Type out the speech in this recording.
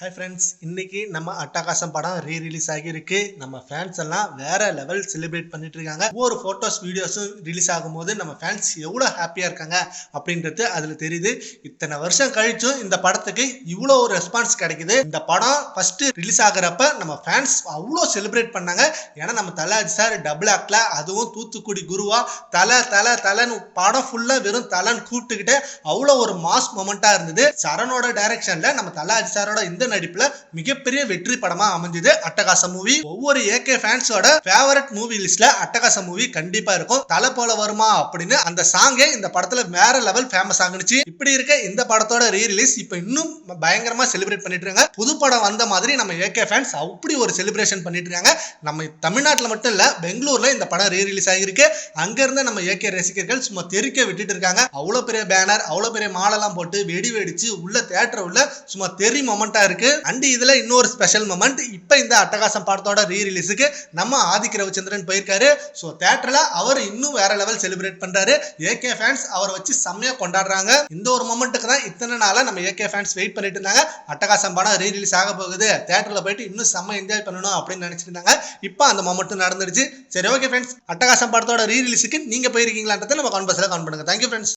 Hi friends இன்னைக்கு நம்ம அட்டகாசம் படம் ரீ ரிலீஸ் ஆகியிருக்கு. நம்ம ஃபேன்ஸ் எல்லாம் வேற லெவல் செலிப்ரேட் பண்ணிட்டு இருக்காங்க. ஒவ்வொரு ஃபோட்டோஸ் வீடியோஸும் ரிலீஸ் ஆகும்போது நம்ம ஃபேன்ஸ் எவ்வளோ ஹாப்பியாக இருக்காங்க அப்படின்றது அதில் தெரியுது. இத்தனை வருஷம் கழிச்சும் இந்த படத்துக்கு இவ்வளோ ஒரு ரெஸ்பான்ஸ் கிடைக்குது. இந்த படம் ஃபர்ஸ்ட் ரிலீஸ் ஆகுறப்ப நம்ம ஃபேன்ஸ் அவ்வளோ செலிப்ரேட் பண்ணாங்க. ஏன்னா நம்ம தலாஜி சார் டபுள் ஆக்டில் அதுவும் தூத்துக்குடி குருவா தலை தலை தலைன்னு படம் ஃபுல்லாக வெறும் தலைன்னு கூப்பிட்டுக்கிட்டு அவ்வளோ ஒரு மாஸ் மொமெண்ட்டாக இருந்தது. சரணோட டைரக்ஷனில் நம்ம தலாஜி சாரோட இந்த நடிப்புல மிகப்பெரிய வெற்றி படமா அமைஞ்சது அட்டகாச மூவி ஒவ்வொரு ஏகே ஃபேன்ஸோட ஃபேவரட் மூவி லிஸ்ட்ல அட்டகாச மூவி கண்டிப்பா இருக்கும். தலை போல வருமா அப்படின்னு அந்த சாங்கே இந்த படத்துல வேற லெவல் ஃபேமஸ் ஆகுனுச்சு. இப்படி இருக்க இந்த படத்தோட ரீ ரிலீஸ் இப்போ இன்னும் பயங்கரமா செலிப்ரேட் பண்ணிட்டு இருக்காங்க புது படம் வந்த மாதிரி நம்ம ஏகே ஃபேன்ஸ் அப்படி ஒரு செலிப்ரேஷன் பண்ணிட்டு இருக்காங்க நம்ம தமிழ்நாட்டில் மட்டும் இல்ல பெங்களூர்ல இந்த படம் ரீ ரிலீஸ் ஆகிருக்கு அங்க இருந்து நம்ம ஏகே ரசிகர்கள் சும்மா தெறிக்க விட்டுட்டு இருக்காங்க அவ்வளவு பெரிய பேனர் அவ்வளவு பெரிய மாலெல்லாம் போட்டு வெடி வெடிச்சு உள்ள தேட்டர் உள்ள சும்மா தெரி மொமெண்டா இருக்கு. அண்ட் இதுல இன்னொரு ஸ்பெஷல் மொமெண்ட் இப்போ இந்த அட்டகாசம் படத்தோட ரீ ரிலீஸுக்கு நம்ம ஆதிக் ரவிச்சந்திரன் போயிருக்காரு. ஸோ தேட்டர்ல அவர் இன்னும் வேற லெவல் செலிப்ரேட் பண்றாரு. ஏகே ஃபேன்ஸ் அவரை வச்சு செம்மையா கொண்டாடுறாங்க. இந்த ஒரு மொமெண்ட்டுக்கு தான் இத்தனை நாளா நம்ம ஏகே ஃபேன்ஸ் வெயிட் பண்ணிட்டு இருந்தாங்க. அட்டகாசம் படம் ரீ ரிலீஸ் ஆக போகுது. தேட்டர்ல போயிட்டு இன்னும் செம்ம என்ஜாய் பண்ணணும் அப்படின்னு நினைச்சிட்டு இருந்தாங்க. இப்போ அந்த மொமெண்ட்டும் நடந்துருச்சு. சரி ஓகே ஃப்ரெண்ட்ஸ் அட்டகாசம் படத்தோட ரீ ரிலீஸுக்கு நீங்க போயிருக்கீங்களான்றதை நம்ம கான்பர்ஸ்ல கான் பண்ணுங்க. Thank you friends